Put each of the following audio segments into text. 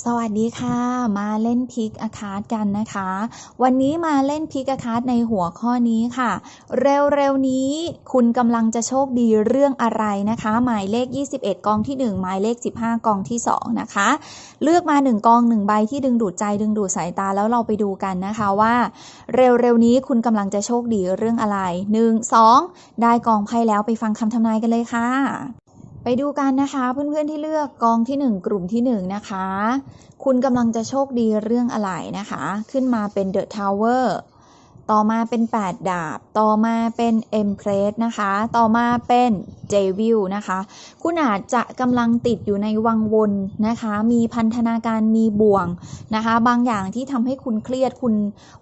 สวัสดีค่ะ มาเล่นพิกอาคาร์ดกันนะคะ วันนี้มาเล่นพิกอาคาร์ดในหัวข้อนี้ค่ะ เร็วๆนี้คุณกำลังจะโชคดีเรื่องอะไรนะคะ หมายเลข 21 กองที่ 1 หมายเลข 15 กองที่ 2 นะคะ เลือกมา 1 กอง 1 ใบที่ดึงดูดใจดึงดูดสายตาแล้วเราไปดูกันนะคะว่า เร็วๆนี้คุณกำลังจะโชคดีเรื่องอะไร 1 2 ได้กองไพ่แล้วไปฟังคำทำนายกันเลยค่ะ ไปดูกันนะคะเพื่อนๆที่เลือกกองที่ 1 กลุ่มที่ 1 นะคะ คุณกำลังจะโชคดีเรื่องอะไรนะคะ ขึ้นมาเป็น The Tower ต่อมาเป็น 8 ดาบ ต่อมาเป็น Empress นะคะ ต่อมาเป็น j v i l นะคะ คุณอาจจะกำลังติดอยู่ในวังวนนะคะ มีพันธนาการมีบ่วงนะคะ บางอย่างที่ทำให้คุณเครียด คุณ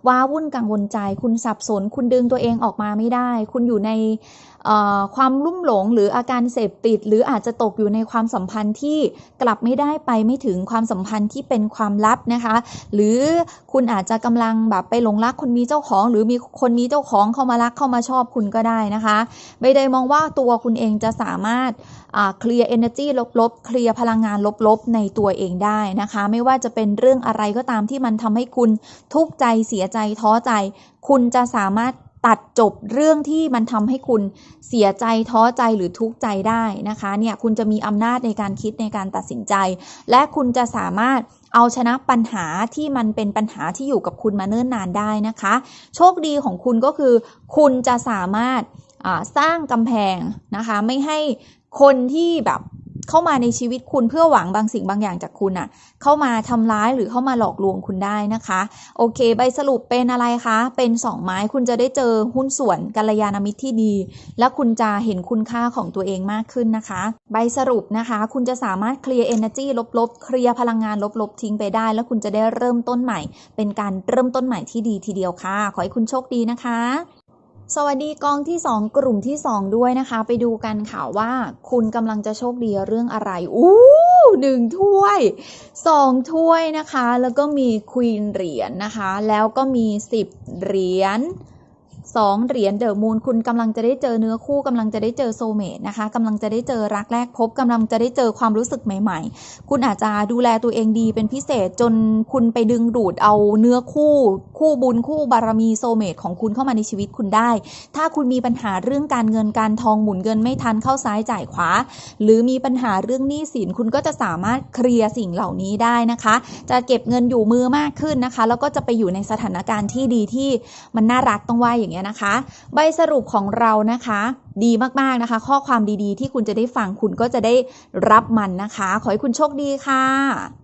ว้าวุ่นกังวลใจ คุณสับสน คุณดึงตัวเองออกมาไม่ได้ คุณอยู่ในความลุ่มหลงหรืออาการเสพติด หรืออาจจะตกอยู่ในความสัมพันธ์ที่กลับไม่ได้ไปไม่ถึงความสัมพันธ์ที่เป็นความลับนะคะ หรือคุณอาจจะกำลังแบบไปหลงรักคนมีเจ้าของหรือือมีคนมีเจ้าของเข้ามารักเข้ามาชอบคุณก็ได้นะคะใบเดยมองว่าตัวคุณเองจะสามารถเคลียร์เอเนอร์จีลบๆเคลียร์พลังงานลบๆในตัวเองได้นะคะ ไม่ว่าจะเป็นเรื่องอะไรก็ตามที่มันทำให้คุณทุกข์ใจเสียใจท้อใจ คุณจะสามารถตัดจบเรื่องที่มันทำให้คุณเสียใจท้อใจหรือทุกข์ใจได้นะคะเนี่ยคุณจะมีอำนาจในการคิดในการตัดสินใจ และคุณจะสามารถ เอาชนะปัญหาที่มันเป็นปัญหาที่อยู่กับคุณมาเนิ่นนานได้นะคะ โชคดีของคุณก็คือ คุณจะสามารถสร้างกำแพงนะคะ ไม่ให้คนที่แบบ เข้ามาในชีวิตคุณเพื่อหวังบางสิ่งบางอย่างจากคุณอะ่ะเข้ามาทำร้ายหรือเข้ามาหลอกลวงคุณได้นะคะ โอเค ใบสรุปเป็นอะไรคะ เป็นสองไม้คุณจะได้เจอหุ้นส่วนกัลยาณมิตรที่ดี และคุณจะเห็นคุณค่าของตัวเองมากขึ้นนะคะ ใบสรุปนะคะ คุณจะสามารถเคลียร์เอเนจีลบๆ เคลียร์พลังงานลบๆ ทิ้งไปได้ แล้วคุณจะได้เริ่มต้นใหม่ เป็นการเริ่มต้นใหม่ที่ดีทีเดียวค่ะ ขอให้คุณโชคดีนะคะ สวัสดีกองที่ 2 กลุ่มที่ 2 ด้วยนะคะ ไปดูกันค่ะว่าคุณกำลังจะโชคดีเรื่องอะไรอู้หนึ่งถ้วยสองถ้วยนะคะ แล้วก็มีควีนเหรียญนนะคะ แล้วก็มี 10 เหรียญ2เหรียญเดอะมูนคุณกำลังจะได้เจอเนื้อคู่กำลังจะได้เจอโซเมตนะคะกำลังจะได้เจอรักแรกพบกำลังจะได้เจอความรู้สึกใหม่ ๆ คุณอาจจะดูแลตัวเองดีเป็นพิเศษจนคุณไปดึงดูดเอาเนื้อคู่ คู่บุญคู่บารมีโซเมตของคุณเข้ามาในชีวิตคุณได้ ถ้าคุณมีปัญหาเรื่องการเงินการทองหมุนเงินไม่ทันเข้าซ้ายจ่ายขวา หรือมีปัญหาเรื่องหนี้สินคุณก็จะสามารถเคลียร์สิ่งเหล่านี้ได้นะคะ จะเก็บเงินอยู่มือมากขึ้นนะคะ แล้วก็จะไปอยู่ในสถานการณ์ที่ดีที่มันน่ารักต้องว่าอย่างเงี้ยนะคะ ใบสรุปของเรานะคะดีมากๆนะคะ ข้อความดีๆ ที่คุณจะได้ฟังคุณก็จะได้รับมันนะคะ ขอให้คุณโชคดีค่ะ